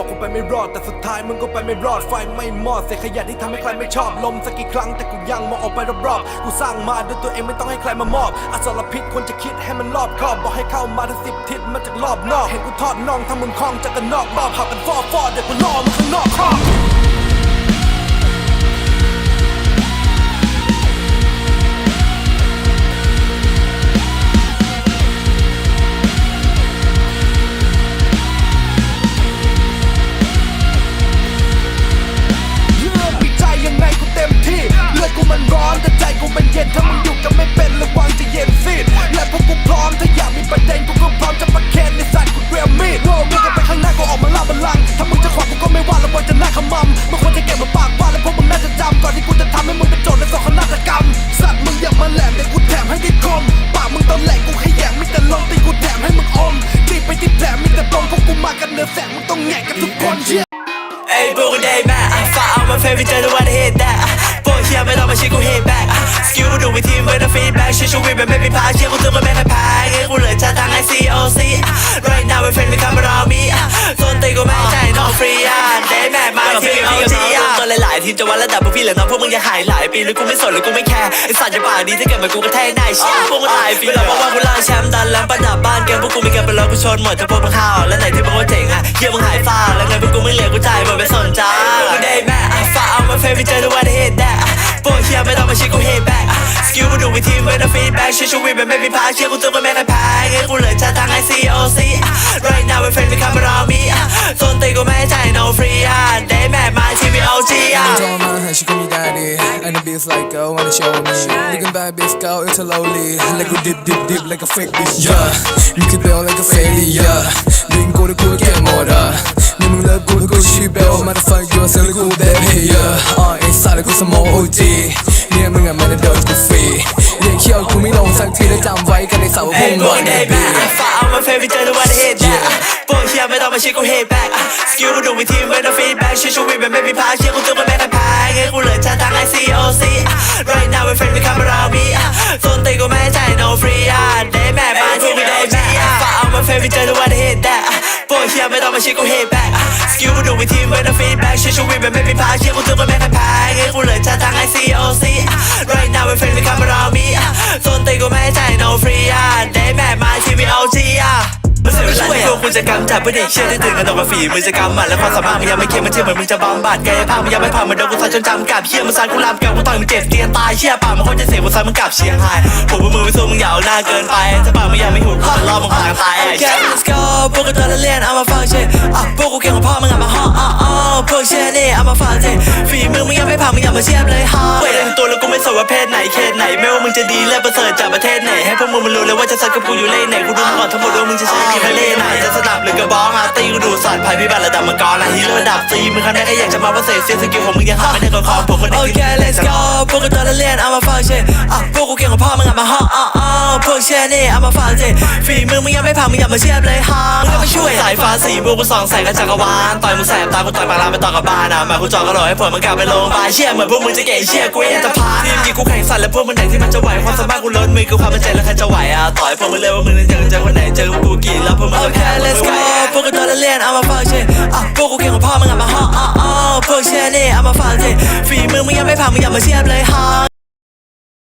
บอกกูไปไม่รอดแต่สุดท้ายมึงก็ไปไม่รอดไฟไม่มอดเศษขยะที่ทำให้ใครไม่ชอบลมสักกี่ครั้งแต่กูยังมองออกไปรอบๆกูสร้างมาด้วยตัวเองไม่ต้องให้ใครมามอบอสรพิษควรจะคิดให้มันรอบคอบบอกให้เข้ามาทั้งสิบทิศมาจากรอบนอก เห็นกูทอดน่องทำมึงคล้องจากกันนอกรอบเผากันฟอฟอเดี๋ยวกูล่อมึงข้างนอกครอบ ระดับพวกพี่เหลือน้องพวกมึงอย่าหายหลายปีแล้วกูไม่สนหรือกูไม่แคร์ไอสัตว์จะปากดีถ้าเกิดมากูกระแทกได้เชี่ยพวกมึงตายฟรีแล้วบอกว่ากูล่าแชมป์ดันแล้วประดับบ้านเกมพวกกูมีกันไปแล้วกูชนหมดถ้าพวกมึงข้าวแล้วไหนที่มึงว่าเจ๋งอะเฮียมึงหายฟ้าแล้วไงพวกกูไม่เหลือกูจ่ายหมดไม่สนใจ day man I fuck all my favorite just the one to hit that พวกเฮียไม่ต้องมาชี้กู hit back สกิลกูดูวิธีเมื่อ the feedback ช่วยช่วยแบบไม่มีพาเชื่อกูตัวก็ไม่เคยแพ้ไงกูเหลือชาทาง ICOC Right now my friend we come around me ส่วนตีกูไม่จ่าย no free อะ day man มาที่ OG อะ Told my hand she call me daddy And the beats like go wanna show me Looking back bitch go into lowly Like a dip dip dip like a fake bitch yeah You can build like a failure Ring go to cool get more da 내มึงเลิฟกูกูชีเบล Motherfucker you are กูได้ player Uh inside กูสมอง OG เนี่ยมึงอะมันจะโดนกูฟรีเรียกเขี้ยวกูไม่ลงสักทีแล้วจำไว้กันในเสาพ Hey ง boy วัน day บี back I fuck all my favorite just the one เงี้ยกูเหลือชาทาง I C O C Right now we friend we come around me ส่วนตีกูไม่ใจ no free เดย์แม่บ้านที่ไม่ได้แม่ฝากเอามาเฟรนด์ไปเจอทุกวันเห็นแต่ปวดเฮียไม่ต้องมาชี้กูเฮ็ดแบ็กสกิลกูดูวิธีเวทฟีดแบ็กชื่อชูวิทแบบไม่มีพัาเชี่ยกูถึงมันไม่กันแพ้เงี้ยกูเหลือชาทาง I C O C Right now we friend we come around me ส่วนตีกูไม่ใจ no ลาที่พวกคุณจะกำจัดเพื่อเด็กเชื่อได้ตื่นกันตกมาฝีมือจะกำหมัดและความสามารถมันยังไม่เข้มมันเชื่อเหมือนมึงจะบำบัดกายภาพมันยังไม่ผ่านมันโดนกูซัดจนจำกับเชี่ยมันซานกูลามกับกูต่อยมึงเจ็บเตียนตายเชี่ยปากมันคนจะเสียกูซัดมึงกลับเชียงรายผมมือไปสู้มึงอย่าเอาหน้าเกินไปถ้าปากมึงยังไม่หุบขอรอมึงผ่านตายไอ้เชี่ย let's go พวกกูตัวละเลียนเอามาฟังเช่อะพวกกูเก่งกว่าพ่อมึงอะมาห้ออ้ออ้ มือมึงยังไม่ผ่านมึงอย่ามาเชียบเลยฮ่อเว้ยตัวแล้วกูไม่สนว่าเพศไหนเขตไหนไม่ว่ามึงจะดีและประเสริฐจากประเทศไหนให้พวกมึงมันรู้เลยว่าจะซัดกับกูอยู่เล่นไหนกูดูก่อนทั้งหมดว่ามึงจะใช้กี่ทะเลไหนจะสนับหรือกระบอกอาตีกูดูสัตว์ภัยพิบัติระดับมังกรนะฮีโร่ระดับซีมึงครั้งแรกก็อยากจะมาประเสริฐเสียสกิลของมึงยังหาไม่ได้ก่อนคอผมมัน Okay let's go พวกกูตัวละเลียนเอามาฟังเช่อะพวกกูเก่งกว่าพ่อมึงอะมาฮ่ออ้อ อ้อพวกเชี่ยนี่เอามาฟังเช่ฝีมือมึงยังไม่ผ่านมึงอย่ามาเชียบเลยฮ่อมึงก็ไม่ช่วยสายฟ้าสีพวกกูสองแสงกันจักรวาลต่อยมึงแสบตากูต่อยปากลามไปต่อกับบ้านอะมากูจอกกระโหลกให้ผลมึงกลับไปโรงพยาบาลเชี่ยเหมือนพวกมึงจะเก่งเชี่ยกูเองจะพาทีมยิงกูแข่งสัตว์และพวกมึงไหนที่มันจะไหวความสามารถกูล้นมือกูความมั่นใจแล้วใครจะไหวอะต่อยพวกมึงเลยว่ามึงจะเจอคนไหนเจอกูกี่แล้วพวกมึง Okay let's go พวกกูตัวละเลียนเอามาฟังเช่อะพวกกูเก่งกว่าพ่อมึงอะมาฮ่ออ้ออ้อพวกเชี่ยนี่เอามาฟังเช่ฝีมือมึงยังไม่ผ่านมึงอย่ามาเชียบเลยฮ่อ